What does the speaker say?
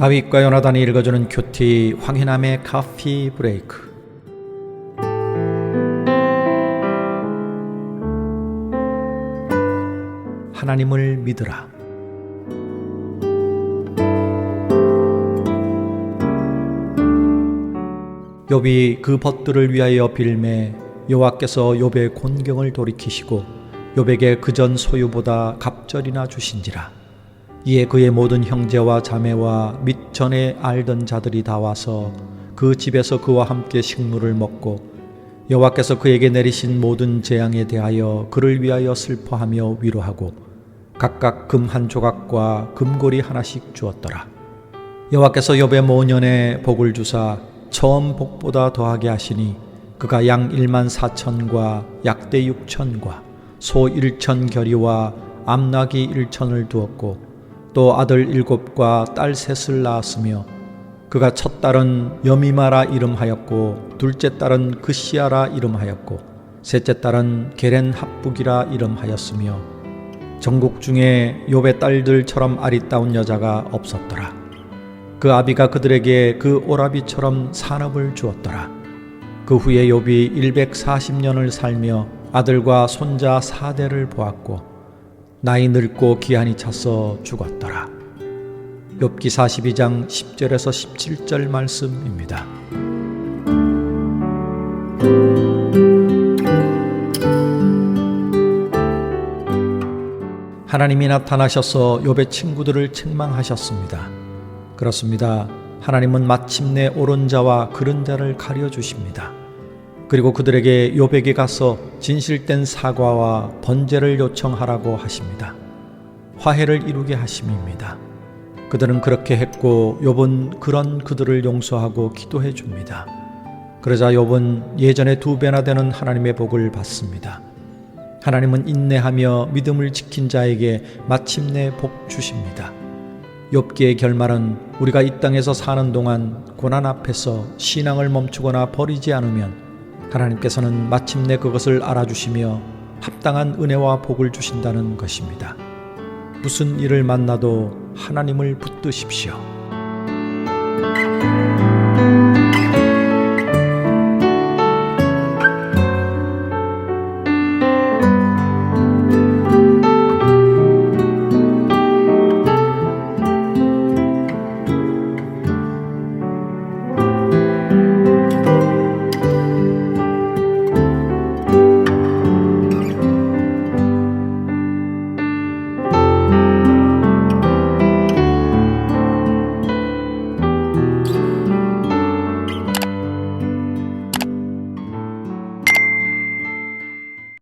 다윗과 요나단이 읽어주는 큐티 황희남의 카피 브레이크. 하나님을 믿으라. 욥이 그 벗들을 위하여 빌매 여호와께서 욥의 곤경을 돌이키시고 욥에게 그전 소유보다 갑절이나 주신지라 이에 그의 모든 형제와 자매와 및 전에 알던 자들이 다 와서 그 집에서 그와 함께 식물을 먹고 여호와께서 그에게 내리신 모든 재앙에 대하여 그를 위하여 슬퍼하며 위로하고 각각 금 한 조각과 금고리 하나씩 주었더라. 여호와께서 욥의 모년에 복을 주사 처음 복보다 더하게 하시니 그가 양 1만 4천과 약대 6천과 소 1천 결이와 암나기 1천을 두었고 또 아들 일곱과 딸 셋을 낳았으며 그가 첫 딸은 여미마라 이름하였고 둘째 딸은 그시아라 이름하였고 셋째 딸은 게렌 합북이라 이름하였으며 전국 중에 욥의 딸들처럼 아리따운 여자가 없었더라. 그 아비가 그들에게 그 오라비처럼 산업을 주었더라. 그 후에 욥이 140년을 살며 아들과 손자 사대를 보았고 나이 늙고 기한이 차서 죽었더라. 욥기 42장 10절에서 17절 말씀입니다. 하나님이 나타나셔서 욥의 친구들을 책망하셨습니다. 그렇습니다. 하나님은 마침내 옳은 자와 그른 자를 가려 주십니다. 그리고 그들에게 욥에게 가서 진실된 사과와 번제를 요청하라고 하십니다. 화해를 이루게 하심입니다. 그들은 그렇게 했고 욥은 그런 그들을 용서하고 기도해 줍니다. 그러자 욥은 예전에 두 배나 되는 하나님의 복을 받습니다. 하나님은 인내하며 믿음을 지킨 자에게 마침내 복 주십니다. 욥기의 결말은 우리가 이 땅에서 사는 동안 고난 앞에서 신앙을 멈추거나 버리지 않으면 하나님께서는 마침내 그것을 알아주시며 합당한 은혜와 복을 주신다는 것입니다. 무슨 일을 만나도 하나님을 붙드십시오.